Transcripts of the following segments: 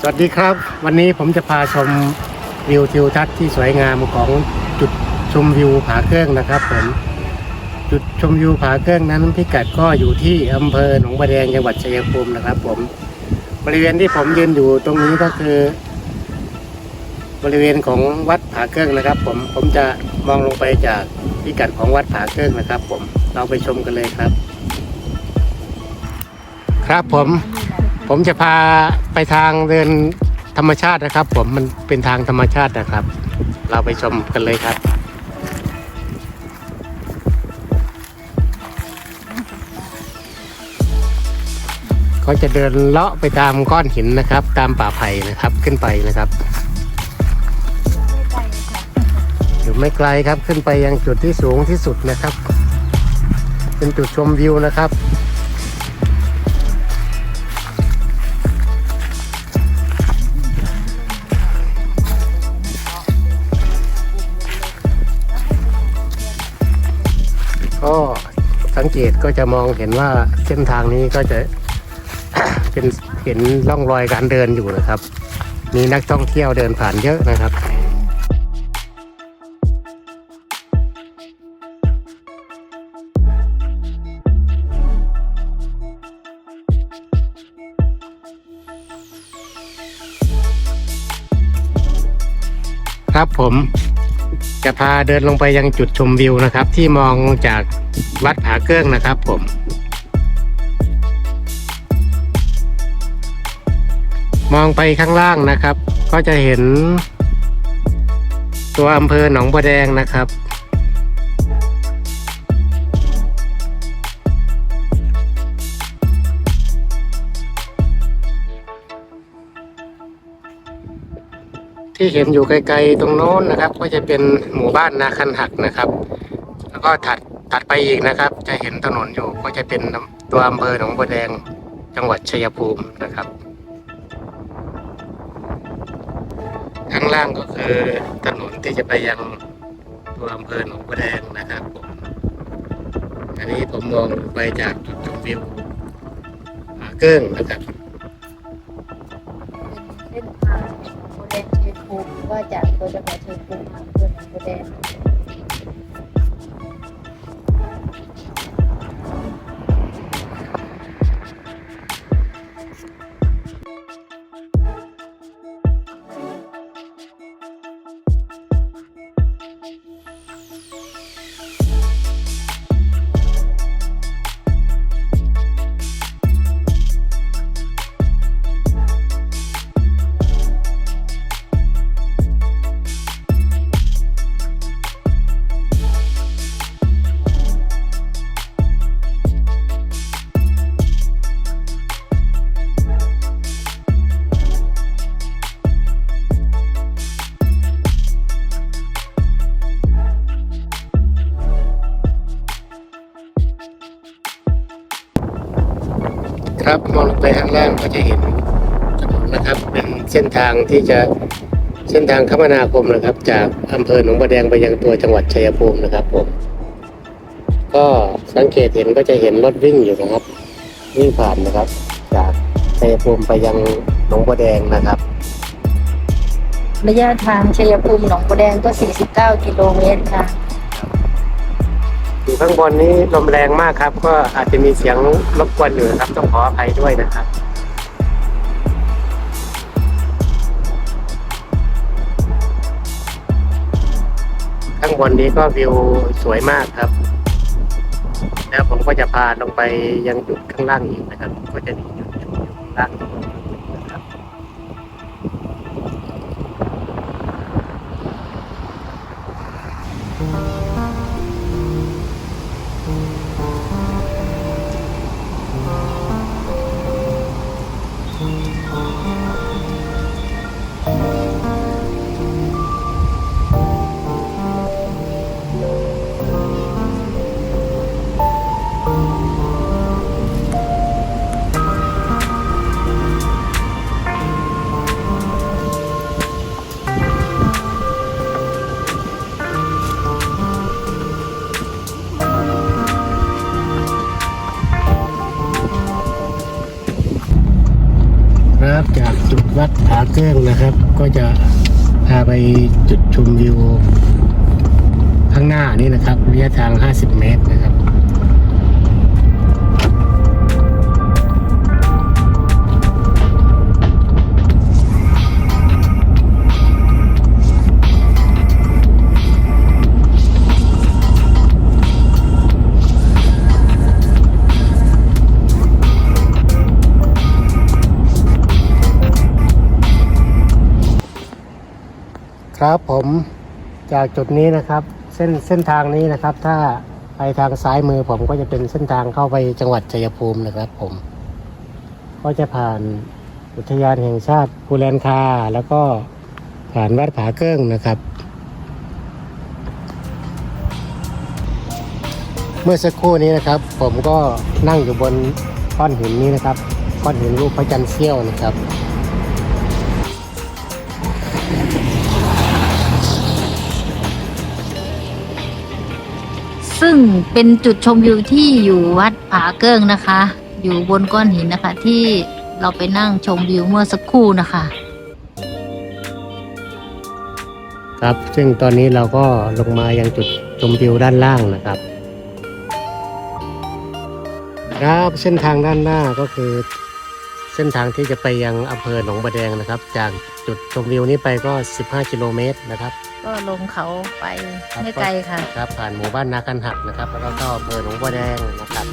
สวัสดีครับ วันนี้ผมจะพาชมวิวทิวทัศน์ที่สวยงามของจุดชมวิวผาเครื่องนะครับผมจุดชมวิวผาเครื่องนั้นพิกัดก็อยู่ที่อำเภอหนองบัวแดงจังหวัดชัยภูมินะครับ ผมบริเวณที่ผมยืนอยู่ตรงนี้ก็คือ บริเวณของวัดผาเครื่องนะครับ ผมผมจะมองลงไปจากพิกัดของวัดผาเครื่องนะครับ ผมเราไปชมกันเลยครับ ครับผม ผมจะพาไปทางเดินธรรมชาตินะครับ ผมมันเป็นทางธรรมชาตินะครับ เราไปชมกันเลยครับ ก็จะเดินเลาะไปตามก้อนหินนะครับ ตามป่าไผ่นะครับขึ้นไปนะครับอยู่ไม่ไกลครับขึ้นไปยังจุดที่สูงที่สุดนะครับ เป็นจุดชมวิวนะครับ เกตก็จะมองเห็นว่าเส้นทางนี้ก็จะเป็นเห็นร่องรอยการเดินอยู่นะครับ มีนักท่องเที่ยวเดินผ่านเยอะนะครับครับผมจะพาเดินลงไปยังจุดชมวิวนะครับ ที่มองจาก วัดผาเกื้องนะครับผม มองไปข้างล่างนะครับ ก็จะเห็น ตัวอำเภอหนองบัวแดงนะครับ ที่เห็นอยู่ไกลๆตรงโน้นนะครับ ก็จะเป็นหมู่บ้านนาคันหักนะครับ แล้วก็ถัด ถัดไปอีกนะครับ จะเห็นถนนอยู่ก็จะเป็นตัวอำเภอหนองบัวแดงจังหวัดชัยภูมินะครับข้างล่างก็คือถนนที่จะไปยังตัวอำเภอหนองบัวแดงนะครับผมอันนี้ผมมองไปจากจุดชมวิวผาเกิ้งนะครับเป็นเส้นทางโมเดลชัยภูมิว่าจากตัวจังหวัดชัยภูมิมาเพื่อนโมเด ครับมองลงไปข้างล่างก็จะเห็นถนนนะครับเป็นเส้นทางที่จะเส้นทางคมนาคมนะครับ จากอำเภอหนองบัวแดงไปยังตัวจังหวัดชัยภูมินะครับผมก็สังเกตเห็นก็จะเห็นรถวิ่งอยู่นะครับวิ่งผ่านนะครับ จากชัยภูมิไปยังหนองบัวแดงนะครับระยะทางชัยภูมิหนองบัวแดงก็ 49 กิโลเมตรค่ะ อยู่ข้างบนนี้ลมแรงมากครับ ก็อาจจะมีเสียงรบกวนอยู่นะครับต้องขออภัยด้วยนะครับข้างบนนี้ก็วิวสวยมากครับ แล้วผมก็จะพาลงไปยังจุดข้างล่างอีกนะครับ ก็จะมีจุดข้างล่าง เครื่องนะครับ ก็จะพาไปจุดชมวิวข้างหน้านี่นะครับระยะทาง 50 เมตรนะครับ ครับผมจากจุดนี้นะครับ เส้นเส้นทางนี้นะครับ ถ้าไปทางซ้ายมือผมก็จะเป็นเส้นทางเข้าไปจังหวัดชัยภูมินะครับ ผม ก็จะผ่านอุทยานแห่งชาติภูแลนคา แล้วก็ผ่านวัดผาเกิ้งนะครับ เมื่อสักครู่นี้นะครับ ผมก็นั่งอยู่บนก้อนหินนี้นะครับก้อนหินรูปพระจันทร์เสี้ยวนะครับ ซึ่งเป็นจุดชมวิวที่อยู่วัดผาเกิ้งนะคะ อยู่บนก้อนหินนะคะ ที่เราไปนั่งชมวิวเมื่อสักครู่นะคะครับ ซึ่งตอนนี้เราก็ลงมายังจุดชมวิวด้านล่างนะครับ ครับเส้นทางด้านหน้าก็คือ เส้นทางที่จะไปยังอำเภอหนองบัวแดงนะครับ จากจุดชมวิวนี้ไปก็ 15 กิโลเมตรนะครับ ก็ลงเขาไปครับไม่ไกลค่ะ ครับผ่านหมู่บ้านนาคันหักนะครับ แล้วก็เข้าอำเภอหนองบัวแดงนะครับ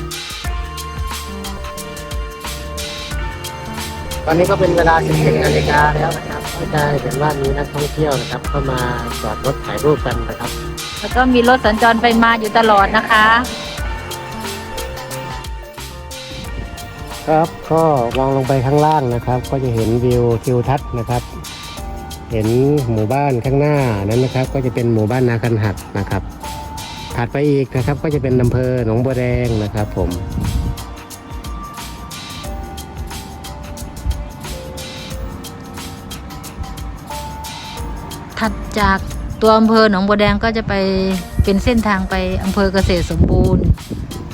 ตอนนี้ก็เป็นเวลา11นาฬิกาแล้วนะครับก็จะเห็นว่ามีนักท่องเที่ยวนะครับเข้ามาจอดรถถ่ายรูปกันนะครับ แล้วก็มีรถสัญจรไปมาอยู่ตลอดนะคะ ครับก็มองลงไปข้างล่างนะครับ ก็จะเห็นวิวทิวทัศน์นะครับ เห็นหมู่บ้านข้างหน้านั้นนะครับ ก็จะเป็นหมู่บ้านนาคันหักนะครับถัดไปอีกนะครับก็จะเป็นอำเภอหนองบัวแดงนะครับ ผมถัดจากตัวอำเภอหนองบัวแดงก็จะไปเป็นเส้นทางไปอำเภอเกษตรสมบูรณ์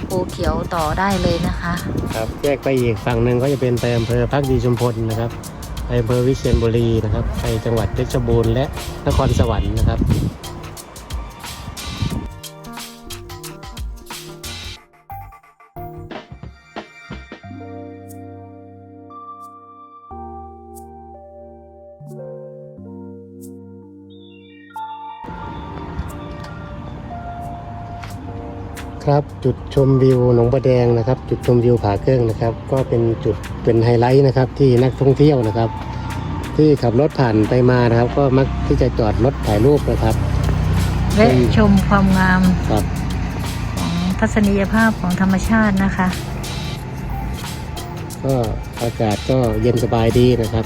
ภูเขียวต่อได้เลยนะคะ ครับแยกไปอีกฝั่งหนึ่งก็จะเป็นไปอำเภอพักดีชุมพลนะครับไป อำเภอวิเชียรบุรีนะครับ ไปจังหวัดเพชรบูรณ์และนครสวรรค์นะครับ ครับจุดชมวิวหนองประแดงนะครับ จุดชมวิวผาเกิ้งนะครับ ก็เป็นจุดเป็นไฮไลท์นะครับ ที่นักท่องเที่ยวนะครับ ที่ขับรถผ่านไปมานะครับ ก็มักที่จะจอดรถถ่ายรูปนะครับและชมความงามครับของทัศนียภาพของธรรมชาตินะคะ ก็อากาศก็เย็นสบายดีนะครับ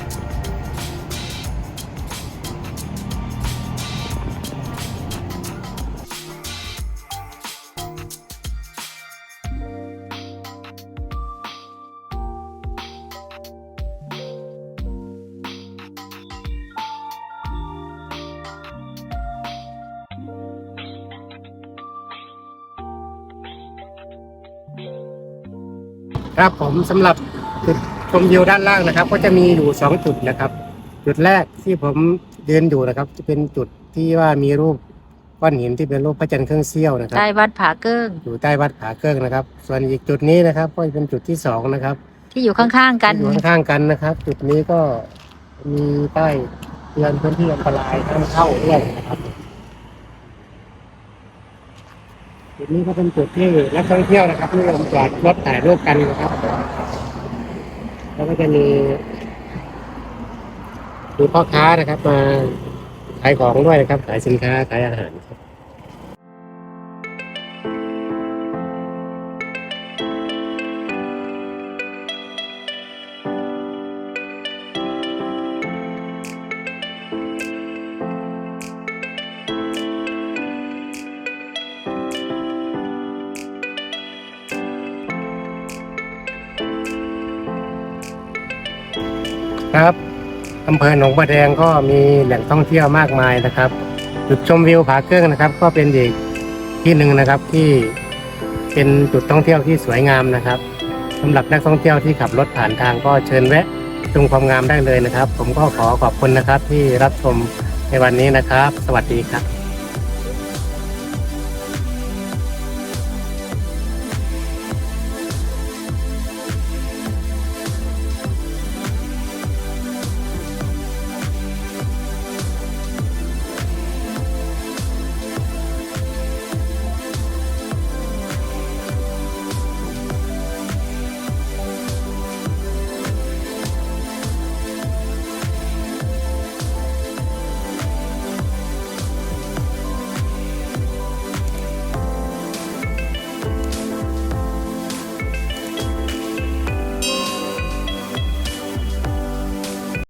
ครับผมสำหรับจุดชมวิวด้านล่างนะครับ ก็จะมีอยู่สองจุดนะครับ จุดแรกที่ผมยืนอยู่นะครับ จะเป็นจุดที่ว่ามีรูปก้อนหินที่เป็นรูปพระจันทร์เครื่องเสี้ยวนะครับ ใต้วัดผาเกิ้ง อยู่ใต้วัดผาเกิ้งนะครับ ส่วนอีกจุดนี้นะครับ ก็จะเป็นจุดที่สองนะครับที่อยู่ข้างๆกันอยู่ข้างๆกันนะครับ จุดนี้ก็มีป้ายเตือนพื้นที่อันตรายห้ามเข้าด้วยนะครับ จุดนี้ก็เป็นจุดที่นักท่องเที่ยวนะครับนิยมจอดรถถ่ายรูปกันนะครับ แล้วก็จะมีมีพ่อค้านะครับ มาขายของด้วยนะครับ ขายสินค้าขายอาหาร ครับอำเภอหนองบัวแดงก็มีแหล่งท่องเที่ยวมากมายนะครับ จุดชมวิวผาเครื่องนะครับ ก็เป็นอีกที่หนึ่งนะครับที่เป็นจุดท่องเที่ยวที่สวยงามนะครับสำหรับนักท่องเที่ยวที่ขับรถผ่านทางก็เชิญแวะชมความงามได้เลยนะครับ ผมก็ขอขอบคุณนะครับที่รับชมในวันนี้นะครับ สวัสดีครับ